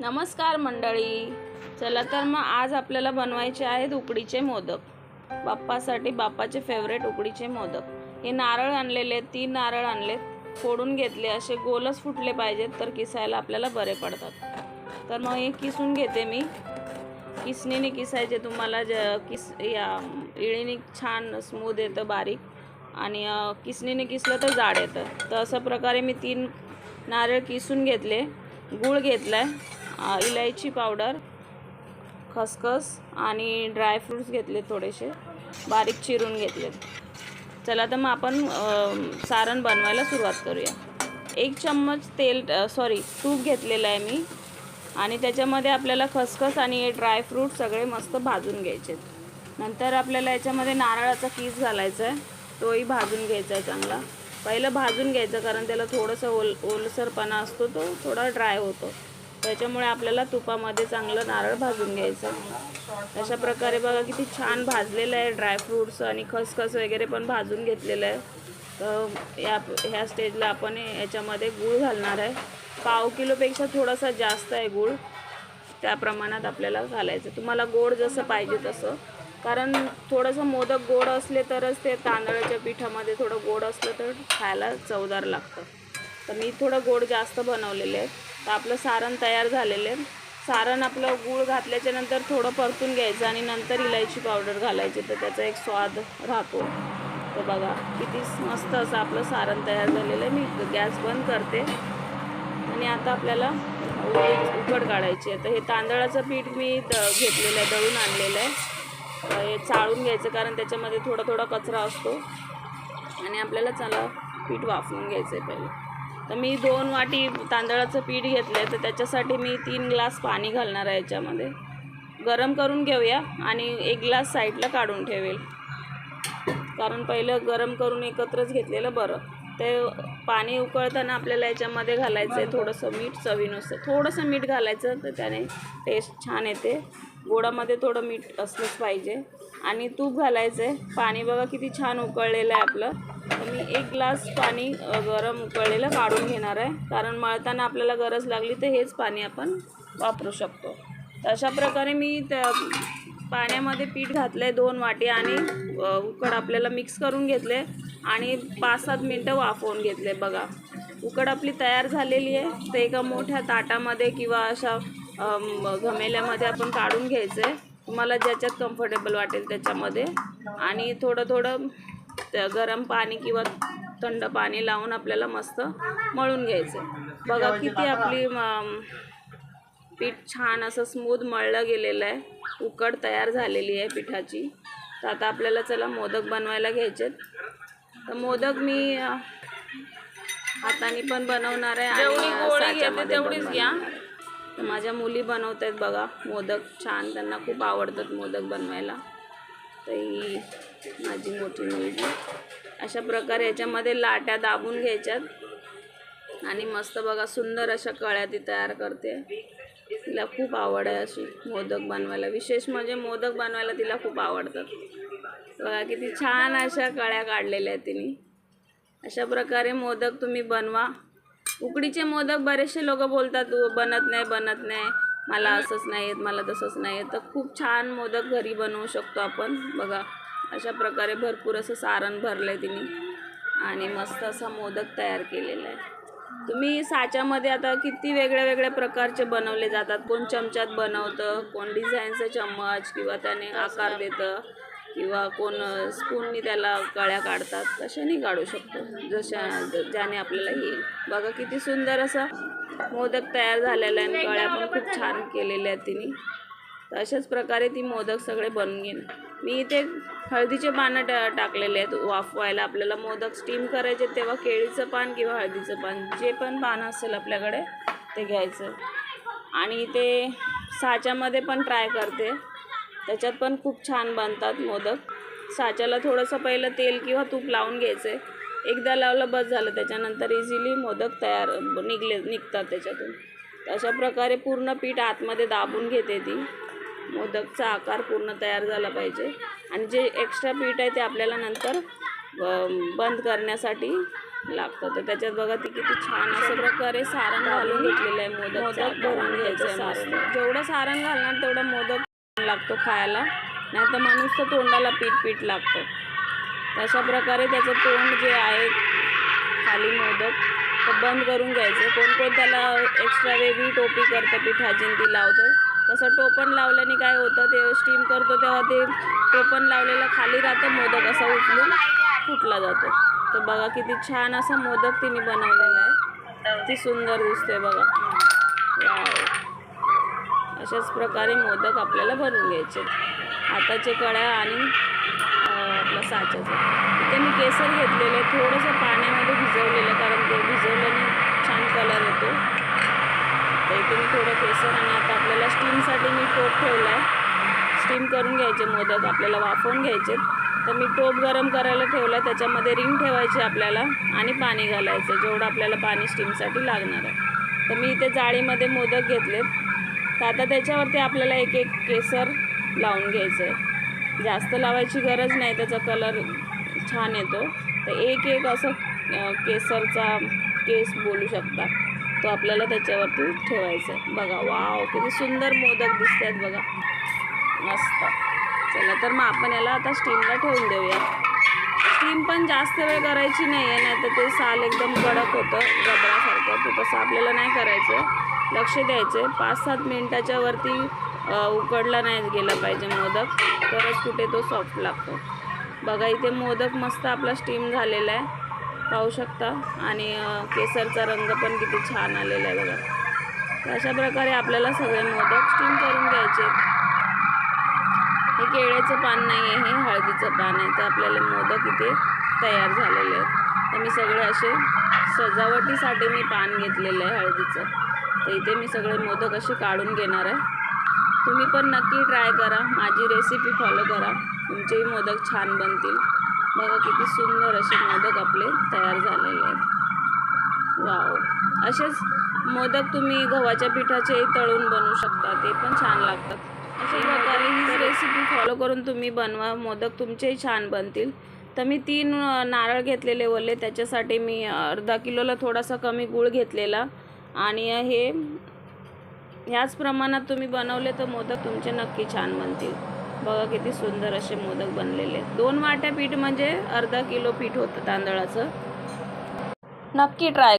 नमस्कार मंडळी. चला तर मग आज आपल्याला बनवायचे आहेत उकडीचे मोदक. बाप्पासाठी बाप्पाचे फेवरेट उकडीचे मोदक. हे नारळ आणलेले तीन नारळ आणलेत. फोडून घेतले असे गोलच फुटले पाहिजेत तर किसायला आपल्याला बरे पडतात. तर मग हे किसून घेते मी. किसणीने किसायचे तुम्हाला ज किस या इळीने छान स्मूथ येतं बारीक. आणि किसणीने किसलं तर जाड येतं. तर अशा प्रकारे मी तीन नारळ किसून घेतले. गूळ घेतला आहे इलायची पावडर खसखस आणि ड्रायफ्रूट्स घेतले थोडेसे. बारीक चिरून घेतलेत चला तर मग आपण सारण बनवायला सुरुवात करूया. एक चम्मच तेल सॉरी तूप घेतलेलं आहे मी. आणि त्याच्यामध्ये आपल्याला खसखस आणि हे ड्रायफ्रूट सगळे मस्त भाजून घ्यायचे. नंतर आपल्याला याच्यामध्ये नारळाचा किस घालायचा आहे तोही भाजून घ्यायचा आहे चांगला. पहिलं भाजून घ्यायचं कारण त्याला थोडंसं ओल ओलसरपणा असतो तो थोडा ड्राय होतो. त्याच्यामुळे आपल्याला तुपामध्ये चांगलं नारळ भाजून घ्यायचं. अशा प्रकारे बघा किती छान भाजलेलं आहे. ड्रायफ्रूट्स आणि खसखस वगैरे पण भाजून घेतलेलं आहे. तर या ह्या स्टेजला आपण याच्यामध्ये गूळ घालणार आहे. पाव किलोपेक्षा थोडासा जास्त आहे गूळ. त्या प्रमाणात आपल्याला घालायचं. तुम्हाला गोड जसं पाहिजे तसं. कारण थोडंसं मोदक गोड असले तरच ते तांदळाच्या पिठामध्ये थोडं गोड असलं तर खायला चवदार लागतं. तर मी थोडं गोड जास्त बनवलेले आहे तर आपलं सारण तयार झालेलं आहे सारण आपलं गूळ घातल्याच्या नंतर थोडं परतून घ्यायचं आणि नंतर इलायची पावडर घालायची. तर त्याचा एक स्वाद राहतो. तर बघा किती मस्त असं आपलं सारण तयार झालेलं आहे. मी गॅस बंद करते. आणि आता आपल्याला उकड उकड काढायची आहे. तर हे तांदळाचं पीठ मी द घेतलेलं आहे दळून आणलेलं आहे. तर हे चाळून घ्यायचं कारण त्याच्यामध्ये थोडा थोडा कचरा असतो. आणि आपल्याला चला पीठ वाफवून घ्यायचं आहे पहिले. तर मी दोन वाटी तांदळाचं पीठ घेतलं आहे तर त्याच्यासाठी मी तीन ग्लास पाणी घालणार आहे याच्यामध्ये. गरम करून घेऊया आणि एक ग्लास साईडला काढून ठेवेल. कारण पहिलं गरम करून एकत्रच घेतलेलं बरं. ते पाणी उकळताना आपल्याला याच्यामध्ये घालायचं आहे थोडंसं मीठ चवीनुसार थोडंसं मीठ घालायचं तर त्याने टेस्ट छान येते. गोडामध्ये थोडं मीठ असलंच पाहिजे. आणि तूप घालायचं आहे पाणी बघा किती छान उकळलेलं आहे आपलं. मी एक ग्लास पाणी गरम उकळलेलं काढून घेणार आहे. कारण मळताना आपल्याला गरज लागली तर हेच पाणी आपण वापरू शकतो. अशा प्रकारे मी त्या पाण्यामध्ये पीठ घातलं आहे दोन वाटी आणि उकड आपल्याला मिक्स करून घेतले आणि पाच सात मिनटं वाफवून घेतले बघा. उकड आपली तयार झालेली आहे. ते एका मोठ्या ताटामध्ये किंवा अशा घमेल्यामध्ये आपण काढून घ्यायचं आहे तुम्हाला ज्याच्यात कम्फर्टेबल वाटेल त्याच्यामध्ये. आणि थोडं थोडं त्या गरम पाणी किंवा थंड पाणी लावून आपल्याला मस्त मळून घ्यायचं. बघा किती आपली पीठ छान असं स्मूथ मळलं गेलेलं आहे. उकड तयार झालेली आहे पिठाची. तर आता आपल्याला चला मोदक बनवायला घ्यायचेत. तर मोदक मी हाताने पण बनवणार आहे आणि बनवणार आहे. तर माझ्या मुली बनवत आहेत बघा मोदक छान त्यांना खूप आवडतात मोदक बनवायला. तर ही माझी मोठी मुलगी. अशा प्रकारे याच्यामध्ये लाट्या दाबून घ्यायच्यात. आणि मस्त बघा सुंदर अशा कळ्या ती तयार करते. तिला खूप आवड आहे अशी मोदक बनवायला. विशेष म्हणजे मोदक बनवायला तिला खूप आवडतात. बघा किती छान अशा कळ्या काढलेल्या आहेत तिने. अशा प्रकारे मोदक तुम्ही बनवा. उकडीचे मोदक बरेचसे लोक बोलतात बनत नाही बनत नाही. मला असंच नाही येत मला तसंच नाही येत तर खूप छान मोदक घरी बनवू शकतो आपण. बघा अशा प्रकारे भरपूर असं सारण भरलं आहे तिने. आणि मस्त असा मोदक तयार केलेला आहे. तुम्ही साच्यामध्ये आता किती वेगळ्या वेगळ्या प्रकारचे बनवले जातात? कोण चमच्यात बनवतं कोण डिझाईनचं चम्मच किंवा त्याने आकार देतं किंवा कोण स्पूननी त्याला कळ्या काढतात. तशाने काढू शकतो जशा ज- ज्याने आपल्याला येईल. बघा किती सुंदर असं मोदक तयार झालेला आहे आणि कळ्या पण खूप छान केलेल्या आहेत तिने. तर अशाच प्रकारे ती मोदक सगळे बनवून घेईन. मी इथे हळदीचे पानं टा टाकलेले आहेत. वाफवायला आपल्याला मोदक स्टीम करायचे तेव्हा केळीचं पान किंवा हळदीचं पान जे पण पान असेल आपल्याकडे ते घ्यायचं. आणि ते साच्यामध्ये पण ट्राय करते. त्याच्यात पण खूप छान बनतात मोदक. साच्याला थोडंसं पहिलं तेल किंवा तूप लावून घ्यायचं आहे एकदा लावलं बस झालं. त्याच्यानंतर इझिली मोदक तयार निघले निघतात त्याच्यातून. अशा प्रकारे पूर्ण पीठ आतमध्ये दाबून घेते ती. मोदकचा आकार पूर्ण तयार झाला पाहिजे. आणि जे एक्स्ट्रा पीठ आहे ते आपल्याला नंतर बंद करण्यासाठी लागतं. तर त्याच्यात बघा ती किती छान अशा प्रकारे सारण घालून घेतलेलं आहे मोदक मोदक भरून घ्यायचं सारण. जेवढं सारण घालणार तेवढा मोदक लागतो खायला. नाही तर माणूस तर तोंडाला पीठ पीठ लागतं. अशा प्रकारे त्याचं तोंड जे आहे खाली मोदक तर बंद करून घ्यायचं. कोण कोण त्याला एक्स्ट्रा वेगळी टोपी करतं पिठाची ती लावतं. तसं टोपण लावल्याने काय होतं ते स्टीम करतो तेव्हा ते टोपण लावलेलं खाली राहतं मोदक असा उचलून फुटला जातो. तर बघा किती छान असा मोदक तिने बनवलेला आहे. किती सुंदर दिसते बघा. अशाच प्रकारे मोदक आपल्याला बनवून घ्यायचे. हाताचे कळ्या आणि आपलं साच्याचं इथे मी केसर घेतलेलं आहे थोडंसं पाण्यामध्ये भिजवलेलं कारण ते भिजवल्याने छान कलर येतो. तर इथे मी थोडं केसर आणि आता आपल्याला स्टीमसाठी मी टोप ठेवला आहे स्टीम करून घ्यायचे मोदक आपल्याला वाफवून घ्यायचे. तर मी टोप गरम करायला ठेवला आहे त्याच्यामध्ये रिंग ठेवायची आपल्याला आणि पाणी घालायचं जेवढं आपल्याला पाणी स्टीमसाठी लागणार आहे. तर मी इथे जाळीमध्ये मोदक घेतलेत. तर आता त्याच्यावरती आपल्याला एक एक केसर लावून घ्यायचं आहे जास्त लावायची गरज नाही त्याचा कलर छान येतो. तर एक एक असं केसरचा केस बोलू शकता. तो आपल्याला त्याच्यावरती ठेवायचा आहे. बघा वाव किती सुंदर मोदक दिसत आहेत बघा. मस्त. चला तर मग आपण याला आता स्टीमला ठेवून देऊया. स्टीम पण जास्त वेळ करायची नाही आहे नाही तर ते साल एकदम कडक होतं रबरासारखं. ते तसं आपल्याला नाही करायचं लक्ष द्यायचं आहे पाच सात मिनटाच्या वरती उकडला नाही गेला पाहिजे मोदक. तरच कुठे तो सॉफ्ट लागतो. बघा इथे मोदक मस्त आपला स्टीम झालेला आहे. पाहू शकता. आणि केसरचा रंग पण किती छान आलेला आहे बघा. तर अशा प्रकारे आपल्याला सगळे मोदक स्टीम करून घ्यायचे हे केळ्याचं पान नाही आहे हे हळदीचं पान आहे. तर आपल्याला मोदक इथे तयार झालेले आहेत. तर मी सगळे असे सजावटीसाठी मी पान घेतलेलं आहे हळदीचं. तर इथे मी सगळे मोदक असे काढून घेणार आहे. तुम्ही पण नक्की ट्राय करा. माझी रेसिपी फॉलो करा. तुमचेही मोदक छान बनतील. बघा किती सुंदर असे मोदक आपले तयार झालेले आहेत. वाव असेच मोदक तुम्ही गव्हाच्या पिठाचे तळून बनवू शकता. ते पण छान लागतात. अशा प्रकारे ही रेसिपी फॉलो करून तुम्ही बनवा. मोदक तुमचेही छान बनतील. तर मी तीन नारळ घेतलेले ओले त्याच्यासाठी मी अर्धा किलोला थोडासा कमी गूळ घेतलेला. आणि हे ह्याच प्रमाणात तुम्ही बनवले तर मोदक तुमचे नक्की छान बनतील. बघा किती सुंदर असे मोदक बनलेले दोन वाट्या पीठ म्हणजे अर्धा किलो पीठ होतं तांदळाचं. नक्की ट्राय